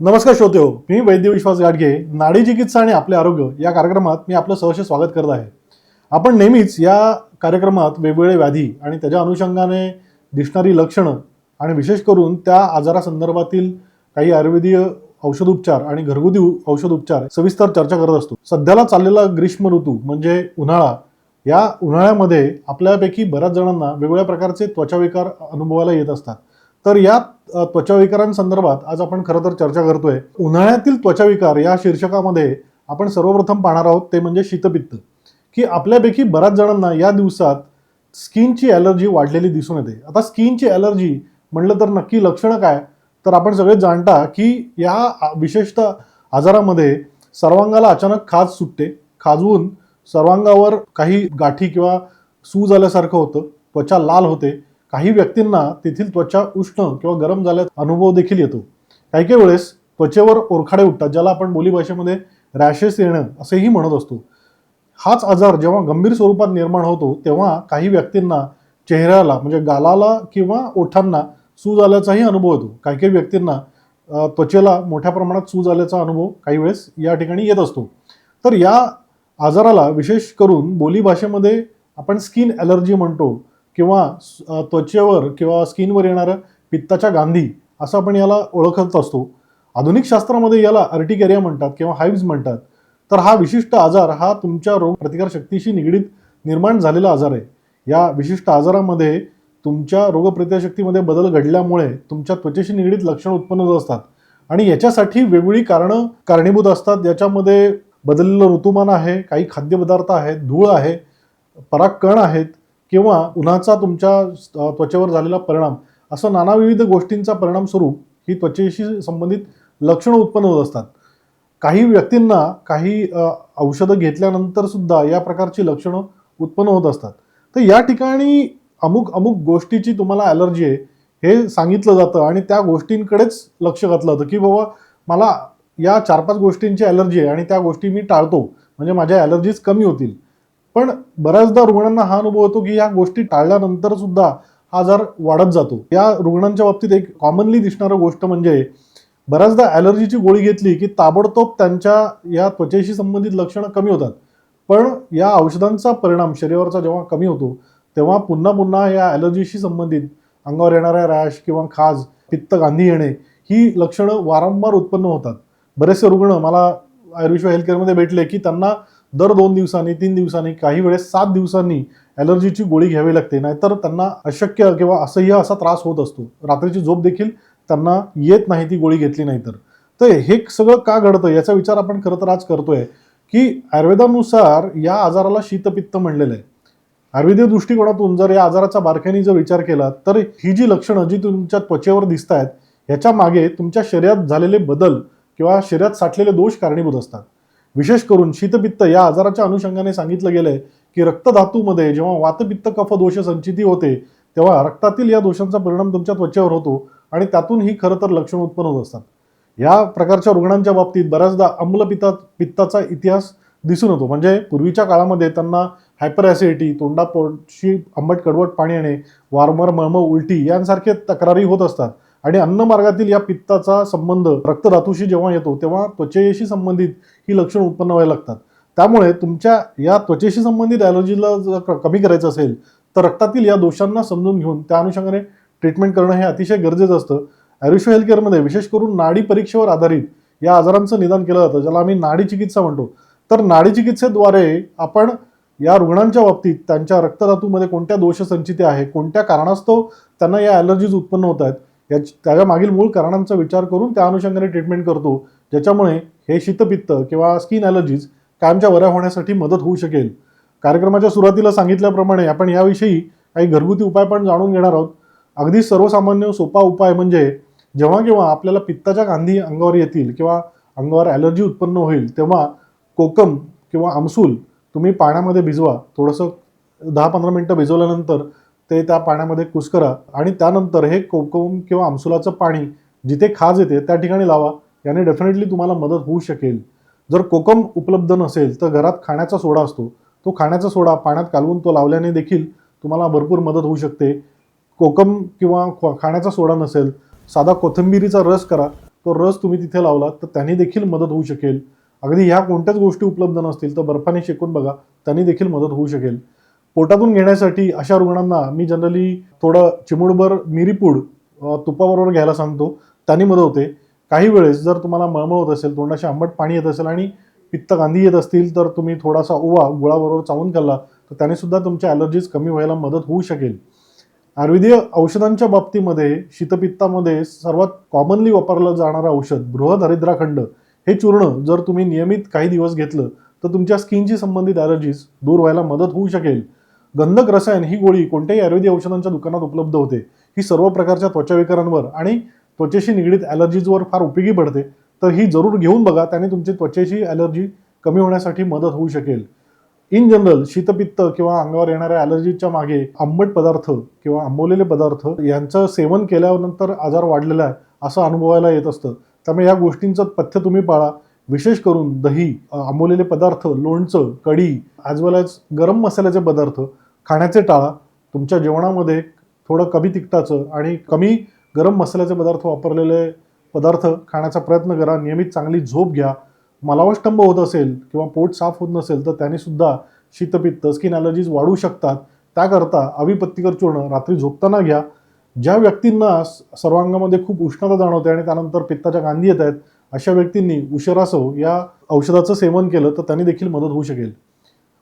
नमस्कार श्रोते हो मी वैद्य विश्वास गाडगे नाडी चिकित्सा आणि आपले आरोग्य या कार्यक्रमात मी आपलं सहर्ष स्वागत करत आहे. आपण नेहमीच या कार्यक्रमात वेगवेगळे व्याधी आणि त्याच्या अनुषंगाने दिसणारी लक्षणं आणि विशेष करून त्या आजारासंदर्भातील काही आयुर्वेदीय औषधोपचार आणि घरगुती औषधोपचार सविस्तर चर्चा करत असतो. सध्याला चाललेला ग्रीष्म ऋतू म्हणजे उन्हाळा या उन्हाळ्यामध्ये आपल्यापैकी बऱ्याच जणांना वेगवेगळ्या प्रकारचे त्वचाविकार अनुभवायला येत असतात. तर या त्वचाविकारांसंदर्भात आज आपण खरं तर चर्चा करतोय. उन्हाळ्यातील त्वचाविकार या शीर्षकामध्ये आपण सर्वप्रथम पाहणार आहोत ते म्हणजे शीतपित्त. की आपल्यापैकी बऱ्याच जणांना या दिवसात स्किनची ॲलर्जी वाढलेली दिसून येते. आता स्किनची ॲलर्जी म्हणलं तर नक्की लक्षणं काय? तर आपण सगळे जाणता की या विशेषतः आजारामध्ये सर्वांगाला अचानक खाज सुटते. खाजवून सर्वांगावर काही गाठी किंवा सूज आल्यासारखं होतं. त्वचा लाल होते. काही व्यक्तींना तेथील त्वचा उष्ण किंवा गरम झाल्याचा अनुभव देखील येतो. काही काही वेळेस त्वचेवर ओरखाडे उठतात ज्याला आपण बोलीभाषेमध्ये रॅशेस येणं असेही म्हणत असतो. हाच आजार जेव्हा गंभीर स्वरूपात निर्माण होतो तेव्हा काही व्यक्तींना चेहऱ्याला म्हणजे गालाला किंवा ओठांना सूज आल्याचाही अनुभव येतो. काही काही व्यक्तींना त्वचेला मोठ्या प्रमाणात सूज आल्याचा अनुभव काही वेळेस या ठिकाणी येत असतो. तर या आजाराला विशेष करून बोलीभाषेमध्ये आपण स्किन ॲलर्जी म्हणतो. किंवा त्वचेवर किंवा स्किनवर येणारं पित्ताच्या गांधी असं आपण याला ओळखत असतो. आधुनिक शास्त्रामध्ये याला अर्टिकेरिया म्हणतात किंवा हाईव्ज म्हणतात. तर हा विशिष्ट आजार हा तुमच्या रोग प्रतिकारशक्तीशी निगडीत निर्माण झालेला आजार आहे. या विशिष्ट आजारामध्ये तुमच्या रोगप्रतिकारशक्तीमध्ये बदल घडल्यामुळे तुमच्या त्वचेशी निगडीत लक्षणं उत्पन्न होत असतात. आणि याच्यासाठी वेगवेगळी कारणं कारणीभूत असतात. याच्यामध्ये बदललेलं ऋतुमान आहे काही खाद्यपदार्थ आहेत धूळ आहे परागकण आहेत किंवा उन्हाचा तुमच्या त्वचेवर झालेला परिणाम असं नानाविविध गोष्टींचा परिणाम स्वरूप ही त्वचेशी संबंधित लक्षणं उत्पन्न होत असतात. काही व्यक्तींना काही औषधं घेतल्यानंतर सुद्धा या प्रकारची लक्षणं उत्पन्न होत असतात. तर या ठिकाणी अमुक अमुक गोष्टीची तुम्हाला ॲलर्जी आहे हे सांगितलं जातं आणि त्या गोष्टींकडेच लक्ष घातलं जातं की बाबा मला या चार पाच गोष्टींची ॲलर्जी आहे आणि त्या गोष्टी मी टाळतो. म्हणजे माझ्या ॲलर्जीज कमी होतील. पण बऱ्याचदा रुग्णांना हा अनुभव होतो की या गोष्टी टाळल्यानंतर सुद्धा हा आजार वाढत जातो. या रुग्णांच्या बाबतीत एक कॉमनली दिसणारं गोष्ट म्हणजे बऱ्याचदा ॲलर्जीची गोळी घेतली की ताबडतोब त्यांच्या या त्वचेशी संबंधित लक्षणं कमी होतात. पण या औषधांचा परिणाम शरीरावरचा जेव्हा कमी होतो तेव्हा पुन्हा पुन्हा या ॲलर्जीशी संबंधित अंगावर येणाऱ्या रॅश किंवा खाज पित्त गांधी येणे ही लक्षणं वारंवार उत्पन्न होतात. बरेचसे रुग्ण मला आयुर्विश्व हेल्थ केअरमध्ये भेटले की त्यांना दर दोन दिवसांनी तीन दिवसांनी काही वेळेस सात दिवसांनी ॲलर्जीची गोळी घ्यावी लागते. नाहीतर त्यांना अशक्य किंवा असह्य असा त्रास होत असतो. रात्रीची झोप देखील त्यांना येत नाही ती गोळी घेतली नाही तर. हे सगळं का घडतं याचा विचार आपण खरं तर आज करतोय की आयुर्वेदानुसार या आजाराला शीतपित्त म्हणलेलं आहे. आयुर्वेदीय दृष्टिकोनातून जर या आजाराचा बारकाईने जर विचार केला तर ही जी लक्षणं जी तुमच्या त्वचेवर दिसत आहेत ह्याच्या मागे तुमच्या शरीरात झालेले बदल किंवा शरीरात साठलेले दोष कारणीभूत असतात. विशेष करून शीतपित्त या आजाराच्या अनुषंगाने सांगितलं गेलंय की रक्तधातूमध्ये जेव्हा वातपित्त कफ दोष संचिती होते तेव्हा रक्तातील या दोषांचा परिणाम तुमच्या त्वचेवर होतो आणि त्यातून ही खरं तर लक्षणं उत्पन्न होत असतात. या प्रकारच्या रुग्णांच्या बाबतीत बऱ्याचदा अम्लपित्ता पित्ताचा इतिहास दिसून येतो. म्हणजे पूर्वीच्या काळामध्ये त्यांना हायपर ॲसिडिटी तोंडापोटशी आंबट कडवट पाणी येणे वारंवार मळमळ उलटी यांसारखे तक्रारी होत असतात. आणि अन्नमार्गातील या पित्ताचा संबंध रक्तधातूशी जेव्हा येतो तेव्हा त्वचेशी संबंधित ही लक्षणं उत्पन्न व्हायला लागतात. त्यामुळे तुमच्या या त्वचेशी संबंधित ॲलर्जीला जर क- कमी करायचं असेल तर रक्तातील या दोषांना समजून घेऊन त्या अनुषंगाने ट्रीटमेंट करणं हे अतिशय गरजेचं असतं. आयुष्य हेल्थ केअरमध्ये विशेष करून नाडी परीक्षेवर आधारित या आजारांचं निदान केलं जातं ज्याला आम्ही नाडी चिकित्सा म्हणतो. तर नाडी चिकित्सेद्वारे आपण या रुग्णांच्या बाबतीत त्यांच्या रक्तधातूमध्ये कोणत्या दोषसंचिती आहे कोणत्या कारणास्तव त्यांना या ॲलर्जीज उत्पन्न होत आहेत या त्याच्या मागील मूळ कारणांचा विचार करून त्या अनुषंगाने ट्रीटमेंट करतो ज्याच्यामुळे हे शीतपित्त किंवा स्किन ॲलर्जीज कायमच्या बऱ्या होण्यासाठी मदत होऊ शकेल. कार्यक्रमाच्या सुरुवातीला सांगितल्याप्रमाणे आपण याविषयी काही घरगुती उपाय पण जाणून घेणार आहोत. अगदी सर्वसामान्य सोपा उपाय म्हणजे जेव्हा केव्हा आपल्याला पित्ताच्या गांधी अंगावर येतील किंवा अंगावर ॲलर्जी उत्पन्न होईल तेव्हा कोकम किंवा आमसूल तुम्ही पाण्यामध्ये भिजवा. थोडंसं दहा पंधरा मिनटं भिजवल्यानंतर ते त्या पाण्यामध्ये कुस्करा आणि त्यानंतर हे कोकम किंवा आमसुलाचं पाणी जिथे खाज येते त्या ठिकाणी लावा. याने डेफिनेटली तुम्हाला मदत होऊ शकेल. जर कोकम उपलब्ध नसेल तर घरात खाण्याचा सोडा असतो. तो खाण्याचा सोडा पाण्यात कालवून तो लावल्याने देखील तुम्हाला भरपूर मदत होऊ शकते. कोकम किंवा खाण्याचा सोडा नसेल साधा कोथिंबिरीचा रस करा. तो रस तुम्ही तिथे लावला तर त्यांनी देखील मदत होऊ शकेल. अगदी ह्या कोणत्याच गोष्टी उपलब्ध नसतील तर बर्फाने शेकून बघा त्यांनी देखील मदत होऊ शकेल. पोटातून घेण्यासाठी अशा रुग्णांना मी जनरली थोडं चिमुडभर मिरीपूड तुपाबरोबर घ्यायला सांगतो. त्यांनी मदत होते. काही वेळेस जर तुम्हाला मळमळ होत असेल तोंडाशी आंबट पाणी येत असेल आणि पित्त गांधी येत असतील तर तुम्ही थोडासा ओवा गुळाबरोबर चावून खाल्ला तर त्याने सुद्धा तुमच्या ॲलर्जीज कमी व्हायला मदत होऊ शकेल. आयुर्वेदीय औषधांच्या बाबतीमध्ये शीतपित्तामध्ये सर्वात कॉमनली वापरलं जाणारं औषध बृहदरिद्राखंड हे चूर्ण जर तुम्ही नियमित काही दिवस घेतलं तर तुमच्या स्किनशी संबंधित ॲलर्जीज दूर व्हायला मदत होऊ शकेल. गंधक रसायन ही गोळी कोणत्याही आयुर्वेदिक औषधांच्या दुकानात उपलब्ध होते. ही सर्व प्रकारच्या त्वचाविकारांवर आणि त्वचेशी निगडीत ॲलर्जीजवर फार उपयोगी पडते. तर ही जरूर घेऊन बघा त्याने तुमची त्वचेची ॲलर्जी कमी होण्यासाठी मदत होऊ शकेल. इन जनरल शीतपित्त किंवा अंगावर येणाऱ्या ॲलर्जीच्या मागे आंबट पदार्थ किंवा आंबवलेले पदार्थ यांचं सेवन केल्यानंतर आजार वाढलेला आहे असं अनुभवायला येत असतं. त्यामुळे या गोष्टींचं पथ्य तुम्ही पाळा. विशेष करून दही आंबवलेले पदार्थ लोणचं कढी ॲज वेल ॲज गरम मसाल्याचे पदार्थ खाण्याचे टाळा तुमच्या जेवणामध्ये थोडं कमी तिखटाचं आणि कमी गरम मसाल्याचे पदार्थ वापरलेले पदार्थ खाण्याचा प्रयत्न करा. नियमित चांगली झोप घ्या. मलावष्टंभ होत असेल किंवा पोट साफ होत नसेल तर त्याने सुद्धा शीतपित्त स्किन ॲलर्जीज वाढू शकतात. त्याकरता अभिपत्तीकर चूर्ण रात्री झोपताना घ्या. ज्या व्यक्तींना स- सर्वांगामध्ये खूप उष्णता जाणवते आणि त्यानंतर पित्ताच्या गांधी येत आहेत अशा व्यक्तींनी उशिरासव या औषधाचं सेवन केलं तर त्यांनी देखील मदत होऊ शकेल.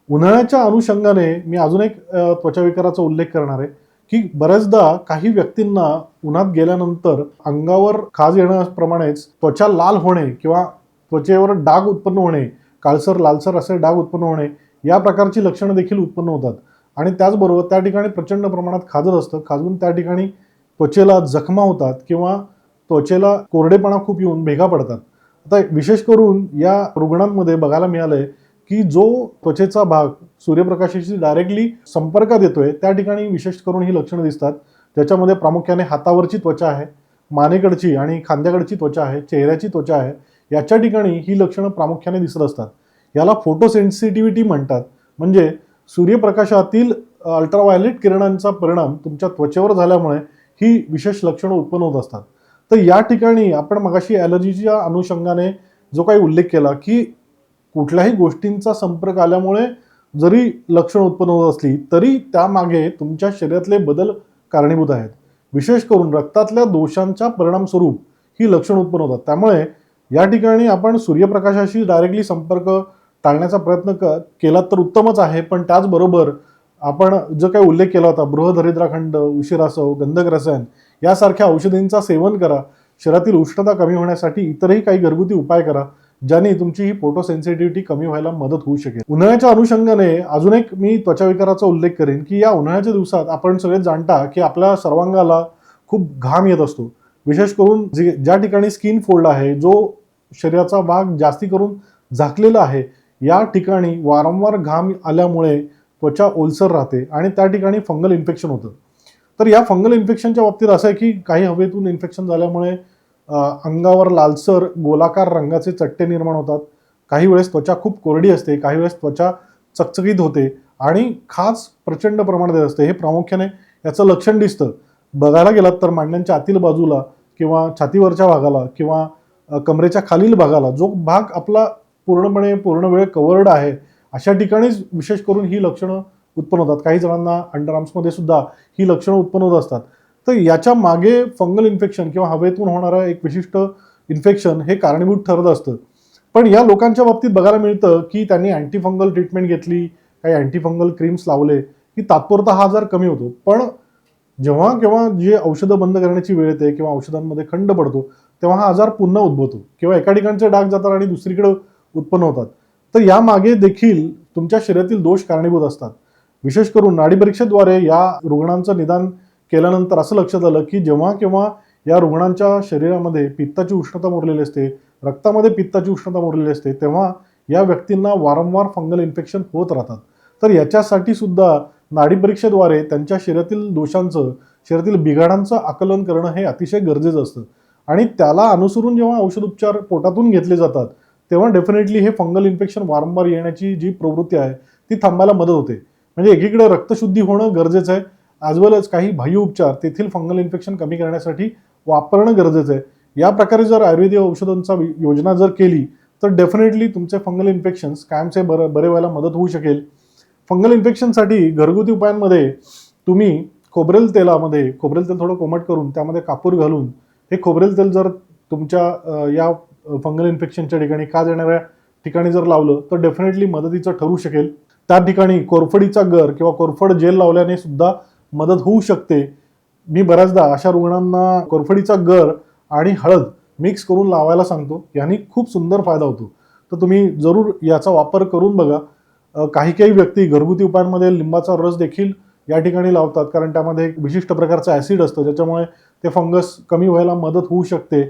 उन्हाळ्याच्या अनुषंगाने मी अजून एक त्वचाविकाराचा उल्लेख करणार आहे की बऱ्याचदा काही व्यक्तींना उन्हात गेल्यानंतर अंगावर खाज येण्याप्रमाणेच त्वचा लाल होणे किंवा त्वचेवर डाग उत्पन्न होणे काळसर लालसर असे डाग उत्पन्न होणे या प्रकारची लक्षणं देखील उत्पन्न होतात. आणि त्याचबरोबर त्या ठिकाणी प्रचंड प्रमाणात खाजत असतं. खाजून त्या ठिकाणी त्वचेला जखमा होतात किंवा त्वचेला कोरडेपणा खूप येऊन भेगा पडतात. आता विशेष करून या रुग्णांमध्ये बघायला मिळालं आहे की जो त्वचेचा भाग सूर्यप्रकाशाशी डायरेक्टली संपर्कात येतोय त्या ठिकाणी विशेष करून ही लक्षणं दिसतात. ज्याच्यामध्ये प्रामुख्याने हातावरची त्वचा आहे मानेकडची आणि खांद्याकडची त्वचा आहे चेहऱ्याची त्वचा आहे याच्या ठिकाणी ही लक्षणं प्रामुख्याने दिसत असतात. याला फोटोसेन्सिटिव्हिटी म्हणतात. म्हणजे सूर्यप्रकाशातील अल्ट्राव्हायलेट किरणांचा परिणाम तुमच्या त्वचेवर झाल्यामुळे ही विशेष लक्षणं उत्पन्न होत असतात. तर या ठिकाणी आपण मगाशी ॲलर्जीच्या अनुषंगाने जो काही उल्लेख केला की कुठल्याही गोष्टींचा संपर्क आल्यामुळे जरी लक्षण उत्पन्न होत असली तरी त्यामागे तुमच्या शरीरातले बदल कारणीभूत आहेत. विशेष करून रक्तातल्या दोषांच्या परिणामस्वरूप ही लक्षण उत्पन्न होतात. त्यामुळे या ठिकाणी आपण सूर्यप्रकाशाशी डायरेक्टली संपर्क टाळण्याचा प्रयत्न क केला तर उत्तमच आहे. पण त्याचबरोबर आपण जो काही उल्लेख केला होता बृहदरिद्राखंड उशिरासव गंधक रसायन यासारख्या औषधींचा सेवन करा. शरीरातील उष्णता कमी होण्यासाठी इतरही काही घरगुती उपाय करा. ज्याने तुमची ही फोटो सेन्सिटिव्हिटी कमी व्हायला मदत होऊ शकेल. उन्हाळ्याच्या अनुषंगाने अजून एक मी त्वचाविकाराचा उल्लेख करेन की या उन्हाळ्याच्या दिवसात आपण सगळे जाणता की आपल्या सर्वांगाला खूप घाम येत असतो. विशेष करून जे ज्या ठिकाणी स्किन फोल्ड आहे जो शरीराचा भाग जास्ती करून झाकलेला आहे या ठिकाणी वारंवार घाम आल्यामुळे त्वचा ओलसर राहते आणि त्या ठिकाणी फंगल इन्फेक्शन होतं. तर या फंगल इन्फेक्शनच्या बाबतीत असं आहे की काही हवेतून इन्फेक्शन झाल्यामुळे अंगावर लालसर गोलाकार रंगाचे चट्टे निर्माण होतात. काही वेळेस त्वचा खूप कोरडी असते काही वेळेस त्वचा चकचकीत होते आणि खास प्रचंड प्रमाणात येत असते. हे प्रामुख्याने याचं लक्षण दिसतं. बघायला गेलात तर मांड्यांच्या आतील बाजूला किंवा छातीवरच्या भागाला किंवा कमरेच्या खालील भागाला जो भाग आपला पूर्णपणे पूर्ण वेळ कवर्ड आहे अशा ठिकाणीच विशेष करून ही लक्षणं उत्पन्न होतात. काही जणांना अंडरआर्म्समध्ये सुद्धा ही लक्षणं उत्पन्न होत असतात. तर याच्या मागे फंगल इन्फेक्शन किंवा हवेतून होणारा एक विशिष्ट इन्फेक्शन हे कारणीभूत ठरत असतं. पण या लोकांच्या बाबतीत बघायला मिळतं की त्यांनी अँटीफंगल ट्रीटमेंट घेतली काही अँटीफंगल क्रीम्स लावले की तात्पुरता हा आजार कमी होतो. पण जेव्हा केव्हा जे औषधं बंद करण्याची वेळ येते किंवा औषधांमध्ये खंड पडतो तेव्हा हा आजार पुन्हा उद्भवतो किंवा एका ठिकाणचे डाग जातात आणि दुसरीकडे उत्पन्न होतात. तर यामागे देखील तुमच्या शरीरातील दोष कारणीभूत असतात. विशेष करून नाडी परीक्षेद्वारे या रुग्णांचं निदान केल्यानंतर असं लक्षात आलं की जेव्हा केव्हा या रुग्णांच्या शरीरामध्ये पित्ताची उष्णता मुरलेली असते रक्तामध्ये पित्ताची उष्णता मुरलेली असते तेव्हा या व्यक्तींना वारंवार फंगल इन्फेक्शन होत राहतात. तर याच्यासाठी सुद्धा नाडी परीक्षेद्वारे त्यांच्या शरीरातील दोषांचं शरीरातील बिघाडांचं आकलन करणं हे अतिशय गरजेचं असतं. आणि त्याला अनुसरून जेव्हा औषधोपचार पोटातून घेतले जातात तेव्हा डेफिनेटली हे फंगल इन्फेक्शन वारंवार येण्याची जी प्रवृत्ती आहे ती थांबायला मदत होते. म्हणजे एकीकडे रक्तशुद्धी होणं गरजेचं आहे ॲज वेल एज काही बाह्य उपचार तेथील फंगल इन्फेक्शन कमी करण्यासाठी वापरणं गरजेचं आहे. या प्रकारे जर आयुर्वेदिक औषधांचा योजना जर केली तर डेफिनेटली तुमचे फंगल इन्फेक्शन्स कायमचे बर बरे व्हायला मदत होऊ शकेल. फंगल इन्फेक्शनसाठी घरगुती उपायांमध्ये तुम्ही खोबरेल तेलामध्ये खोबरेल तेल थोडं कोमट करून त्यामध्ये कापूर घालून हे खोबरेल तेल जर तुमच्या या फंगल इन्फेक्शनच्या ठिकाणी का येणाऱ्या ठिकाणी जर लावलं तर डेफिनेटली मदतीचं ठरू शकेल. त्या ठिकाणी कोरफडीचा गर किंवा कोरफड जेल लावल्याने सुद्धा मदत होऊ शकते. मी बऱ्याचदा अशा रुग्णांना कोरफडीचा गर आणि हळद मिक्स करून लावायला सांगतो. यांनी खूप सुंदर फायदा होतो. तर तुम्ही जरूर याचा वापर करून बघा. काही काही व्यक्ती घरगुती उपायांमध्ये लिंबाचा रस देखील या ठिकाणी लावतात. कारण त्यामध्ये एक विशिष्ट प्रकारचं ॲसिड असतं. ज्याच्यामुळे ते फंगस कमी व्हायला मदत होऊ शकते.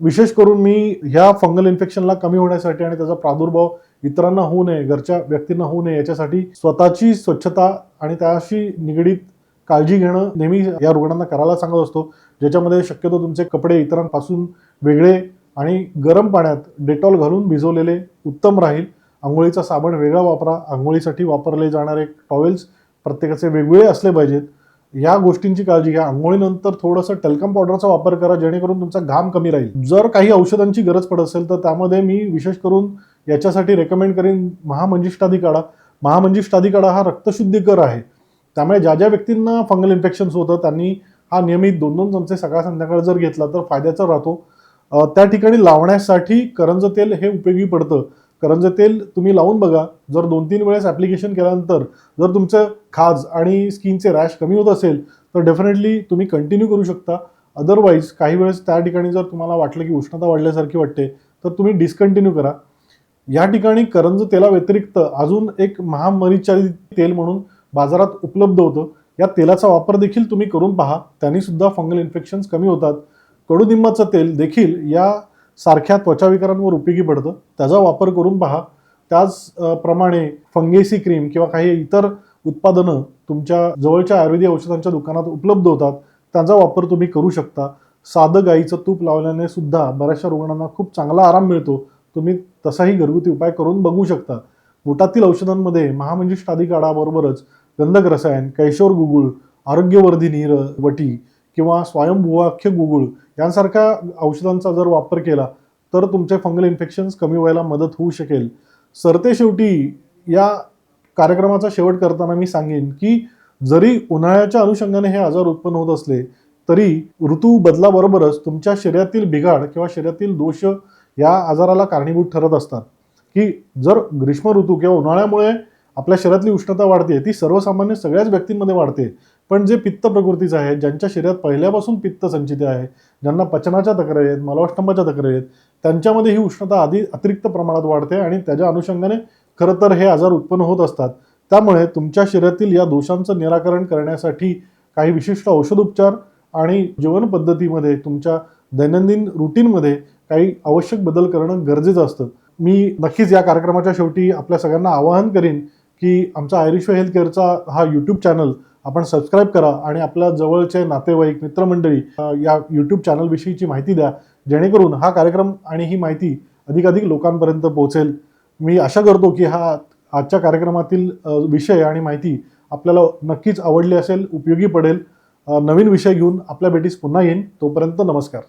विशेष करून मी ह्या फंगल इन्फेक्शनला कमी होण्यासाठी आणि त्याचा प्रादुर्भाव इतरांना होऊ नये घरच्या व्यक्तींना होऊ नये याच्यासाठी स्वतःची स्वच्छता आणि त्याशी निगडीत काळजी घेणं नेहमी या रुग्णांना करायला सांगत असतो. ज्याच्यामध्ये शक्यतो तुमचे कपडे इतरांपासून वेगळे आणि गरम पाण्यात डेटॉल घालून भिजवलेले उत्तम राहील. आंघोळीचा साबण वेगळा वापरा. आंघोळीसाठी वापरले जाणारे टॉवेल्स प्रत्येकाचे वेगवेगळे असले पाहिजेत. या गोष्टींची काळजी घ्या. आंघोळीनंतर थोडंसं टेल्कम पावडरचा वापर करा जेणेकरून तुमचा घाम कमी राहील. जर काही औषधांची गरज पडत असेल तर त्यामध्ये मी विशेष करून याच्यासाठी रेकमेंड करेन महामंजिष्टादी काढा महामंजिष्टादी काढा हा रक्तशुद्धीकर आहे. त्यामुळे ज्या ज्या व्यक्तींना फंगल इन्फेक्शन्स होतं त्यांनी हा नियमित दोन दोन चमचे सकाळ संध्याकाळ जर घेतला तर फायद्याचा राहतो. त्या ठिकाणी लावण्यासाठी करंज तेल हे उपयोगी पडतं. करंज तेल तुम्ही लावून बघा. जर दोन तीन वेळेस ॲप्लिकेशन केल्यानंतर जर तुमचं खाज आणि स्किनचे रॅश कमी होत असेल तर डेफिनेटली तुम्ही कंटिन्यू करू शकता. अदरवाईज काही वेळेस त्या ठिकाणी जर तुम्हाला वाटलं की उष्णता वाढल्यासारखी वाटते तर तुम्ही डिस्कंटिन्यू करा. या ठिकाणी करंज तेलाव्यतिरिक्त अजून एक महामरीच्या तेल म्हणून बाजारात उपलब्ध होतं. या तेलाचा वापर देखील तुम्ही करून पहा. त्यांनी सुद्धा फंगल इन्फेक्शन्स कमी होतात. कडुनिंबाचं तेल देखील या सारख्या त्वचाविकारांवर उपयोगी पडतं. त्याचा वापर करून पहा. त्याच प्रमाणे फंगेसी क्रीम किंवा काही इतर उत्पादनं तुमच्या जवळच्या आयुर्वेदिक औषधांच्या दुकानात उपलब्ध होतात. त्यांचा वापर तुम्ही करू शकता. साधं गाईचं तूप लावल्याने सुद्धा बऱ्याचशा रुग्णांना खूप चांगला आराम मिळतो. तुम्ही तसाही घरगुती उपाय करून बघू शकता. पोटातील औषधांमध्ये महामंजिष्टादी काढाबरोबरच गंधक रसायन कैशोर गुगुळ आरोग्यवर्धिनी र वटी किंवा स्वयंभुवाख्य गुगुळ यांसारख्या औषधांचा जर वापर केला तर तुमचे फंगल इन्फेक्शन्स कमी व्हायला मदत होऊ शकेल. सरते शेवटी या कार्यक्रमाचा शेवट करताना मी सांगेन की जरी उन्हाळ्याच्या अनुषंगाने हे आजार उत्पन्न होत असले तरी ऋतू बदलाबरोबरच तुमच्या शरीरातील बिघाड किंवा शरीरातील दोष या आजाराला कारणीभूत ठरत असतात. की जर ग्रीष्म ऋतू किंवा उन्हाळ्यामुळे आपल्या शरीरातली उष्णता वाढते ती सर्वसामान्य सगळ्याच व्यक्तींमध्ये वाढते. पण जे पित्त प्रकृतीचं आहे ज्यांच्या शरीरात पहिल्यापासून पित्त संचित आहे ज्यांना पचनाच्या तक्रारी आहेत मलवाष्टंभाच्या तक्रारी आहेत त्यांच्यामध्ये ही उष्णता आधी अतिरिक्त प्रमाणात वाढते आणि त्याच्या अनुषंगाने खरं तर हे आजार उत्पन्न होत असतात. त्यामुळे तुमच्या शरीरातील या दोषांचं निराकरण करण्यासाठी काही विशिष्ट औषधोपचार आणि जीवनपद्धतीमध्ये तुमच्या दैनंदिन रुटीनमध्ये काही आवश्यक बदल करणं गरजेचं असतं. मी नक्कीच या कार्यक्रमाच्या शेवटी आपल्या सगळ्यांना आवाहन करीन की आमचा आयरिश हेल्थ केअरचा हा यूट्यूब चॅनल आपण सबस्क्राईब करा आणि आपल्या जवळचे नातेवाईक मित्रमंडळी या यूट्यूब चॅनलविषयीची माहिती द्या. जेणेकरून हा कार्यक्रम आणि ही माहिती अधिकाधिक लोकांपर्यंत पोहोचेल. मी आशा करतो की हा आजच्या कार्यक्रमातील विषय आणि माहिती आपल्याला नक्कीच आवडली असेल उपयोगी पडेल. नवीन विषय घेऊन आपल्या भेटीस पुन्हा येईन. तोपर्यंत नमस्कार.